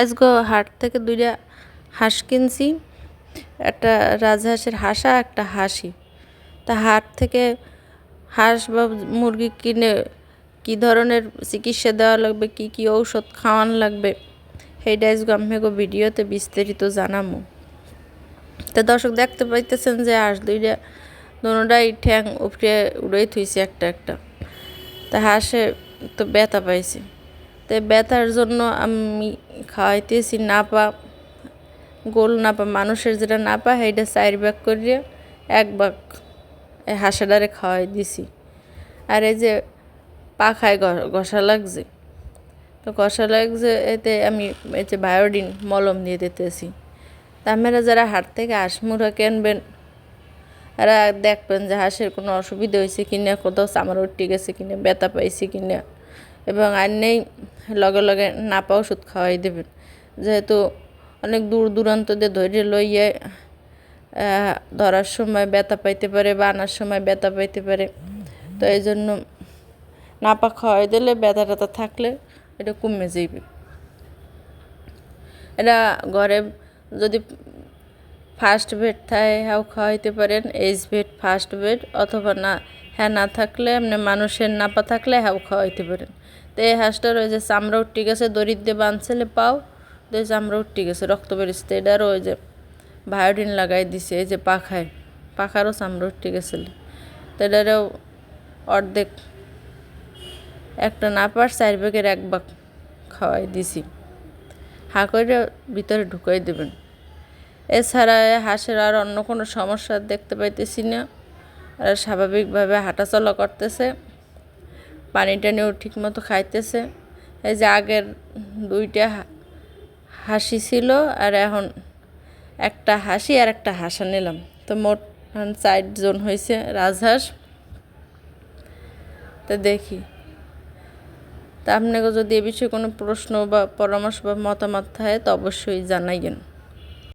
আজকে হাট থেকে দুইটা হাঁস কিনছি। একটা রাজহাঁসের হাঁসা, একটা হাসি। তা হাট থেকে হাঁস বা মুরগি কিনে কী ধরনের চিকিৎসা দেওয়া লাগবে, কি কি ঔষধ খাওয়ান লাগবে, সেইটা আজকে আমি ভিডিওতে বিস্তারিত জানামো। তা দর্শক দেখতে পাইতেছেন যে হাঁস দুইটা, দোনোটাই ঠ্যাং উপরে উড়েই থুইছে একটা একটা। তা হাঁসে তো ব্যথা পাইছে। তো ব্যথার জন্য আমি খাওয়াইতেছি নাপা, গোল নাপা, মানুষের যেটা নাপা, সেইটা চার ব্যাগ করিয়ে এক ভাগ এই হাঁসাডারে খাওয়াই দিছি। আর এই যে পাখায় ঘষা লাগছে, তো ঘষা লাগছে, এতে আমি এই যে বায়োডিন মলম দিয়ে দিতেছি। তা আপনারা যারা হাট থেকে হাঁস মুড়া কিনবেন এরা দেখবেন যে হাঁসের কোনো অসুবিধা হয়েছে কিনা, কোথাও চামড়া উঠে গেছে কিনা, ব্যথা পাইছে কিনা। এবং আর নেই, লগে লগে নাপা ওষুধ খাওয়াই দেবেন যেহেতু অনেক দূর দূরান্ত দিয়ে ধৈর্য লইয়ে ধরার সময় ব্যথা পাইতে পারে বা আনার সময় ব্যথা পাইতে পারে। তো এই জন্য নাপা খাওয়াই দিলে ব্যথা ট্যাথা থাকলে এটা কমে যাইবে। এটা ঘরে যদি ফার্স্ট বেড থাকে হ্যাঁ খাওয়াইতে পারেন, এইচ বেড ফার্স্ট বেড অথবা না হ্যাঁ না থাকলে এমনি মানুষের নাপা থাকলে হ্যাঁ খাওয়াইতে পারেন। তো এই হাঁসটার ওই যে চামড়া উঠে গেছে দরিদ্র দিয়ে পাও, তো চামড়া উঠে গেছে রক্ত বেরিয়েছে এটারও ওই যে ভায়োডিন লাগাই দিছে, এই যে পাখায়, পাখারও চামড়া উঠে গেছিল। তো এটারও অর্ধেক একটা না পার চার ব্যাগের এক ভাগ খাওয়াই দিছি। হা করে ভিতরে ঢুকাই দেবেন। এছাড়া হাঁসের আর অন্য কোনো সমস্যা দেখতে পাইতেছি না। আর স্বাভাবিকভাবে হাঁটাচলা করতেছে। পানি টানিও ঠিক মতো খাইতেছে। এই যে আগের দুইটা হাসি ছিল আর এখন একটা হাসি আর একটা হাসা নিলাম। তো মোট চারজন হয়েছে রাজহাঁস। তো দেখি। তা আপনাকে যদি এ বিষয়ে কোনো প্রশ্ন বা পরামর্শ বা মতামত থাকে তো অবশ্যই জানাইয়েন।